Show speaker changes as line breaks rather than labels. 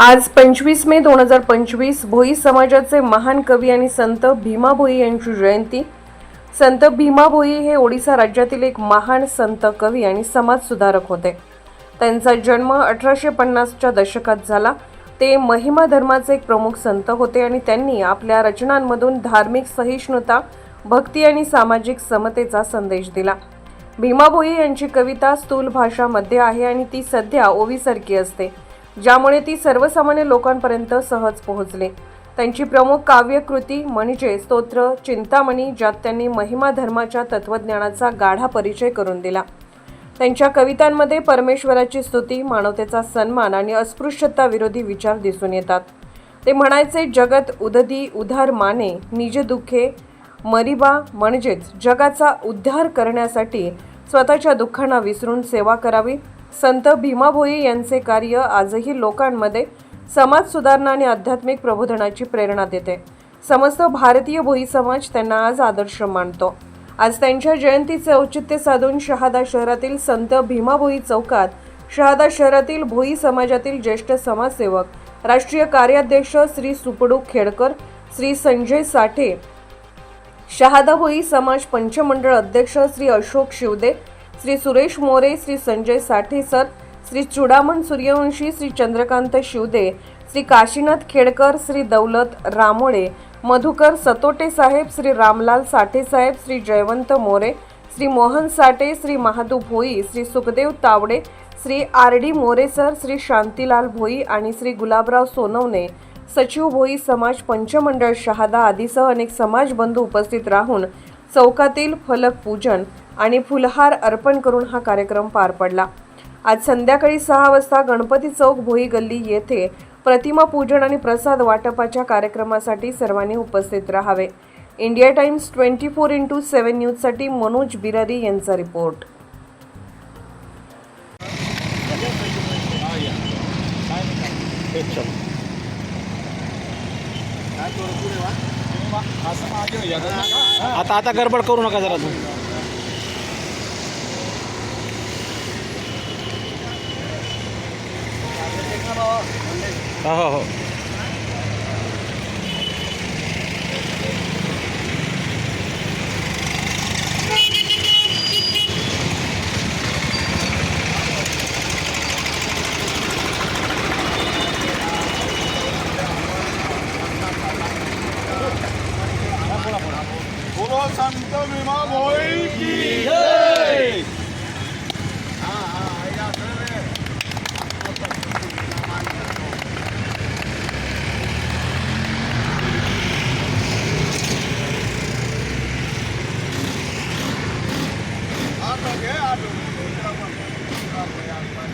आज पंचवीस मे दोन हजार पंचवीस भोई समाजाचे महान कवी आणि संत भीमा भोई यांची जयंती. संत भीमा भोई हे ओडिसा राज्यातील एक महान संत कवी आणि समाजसुधारक होते. त्यांचा जन्म अठराशे पन्नासच्या दशकात झाला. ते महिमा धर्माचे एक प्रमुख संत होते आणि त्यांनी आपल्या रचनांमधून धार्मिक सहिष्णुता भक्ती आणि सामाजिक समतेचा संदेश दिला. भीमा भोई यांची कविता स्थूल भाषामध्ये आहे आणि ती सध्या ओवीसारखी असते. ज्यामुळे ती सर्वसामान्य लोकांपर्यंत सहज पोहोचले. त्यांची प्रमुख काव्यकृती म्हणजे स्तोत्र चिंतामणी ज्यात त्यांनी महिमा धर्माच्या तत्वज्ञानाचा गाढा परिचय करून दिला. त्यांच्या कवितांमध्ये परमेश्वराची स्तुती मानवतेचा सन्मान आणि अस्पृश्यता विरोधी विचार दिसून येतात. ते म्हणायचे जगत उददी उधार माने निज दुःखे मरिबा म्हणजेच जगाचा उद्धार करण्यासाठी स्वतःच्या दुःखांना विसरून सेवा करावी संत भीमा भोई यांचे कार्य आजही लोकांमध्ये समाज सुधारणा आणि आध्यात्मिक प्रबोधनाची प्रेरणा देते. समस्त भारतीय भोई समाज त्यांना आज आदर्श मानतो. आज त्यांच्या जयंतीचे औचित्य साधून शहादा शहरातील संत भीमा भोई चौकात शहादा शहरातील भोई समाजातील ज्येष्ठ समाजसेवक राष्ट्रीय कार्याध्यक्ष श्री सुपडू खेडकर श्री संजय साठे शहादा भोई समाज पंचमंडळ अध्यक्ष श्री अशोक शिवदे श्री सुरेश मोरे श्री संजय साठे सर श्री चुडामण सूर्यवंशी श्री चंद्रकांत शिवदे श्री काशीनाथ खेडकर श्री दौलत रामोळे मधुकर सतोटे साहेब श्री रामलाल साठे साहेब Shri Jaywant More Shri Mohan Sathe Shri Mahadu Bhoi Shri Sukhdev Tawde Shri R D More sir Shri Shantilal Bhoi आणि श्री गुलाबराव सोनवणे सचिव भोई समाज पंचमंडळ शहादा आदीसह अनेक समाज बंधू उपस्थित राहून चौकातील फलक पूजन आणि फुलहार अर्पण करून हा कार्यक्रम पार पडला. आज संध्याकाळी सहा वाजता गणपती चौक भोई गल्ली येथे प्रतिमा पूजन आणि प्रसाद वाटपाच्या कार्यक्रमासाठी सर्वांनी उपस्थित राहावे. India Times twenty four into seven न्यूजसाठी मनोज बिरारी यांचा रिपोर्ट.
आता आता गडबड करू नका जरा तू. हो हो हो করে আসবেন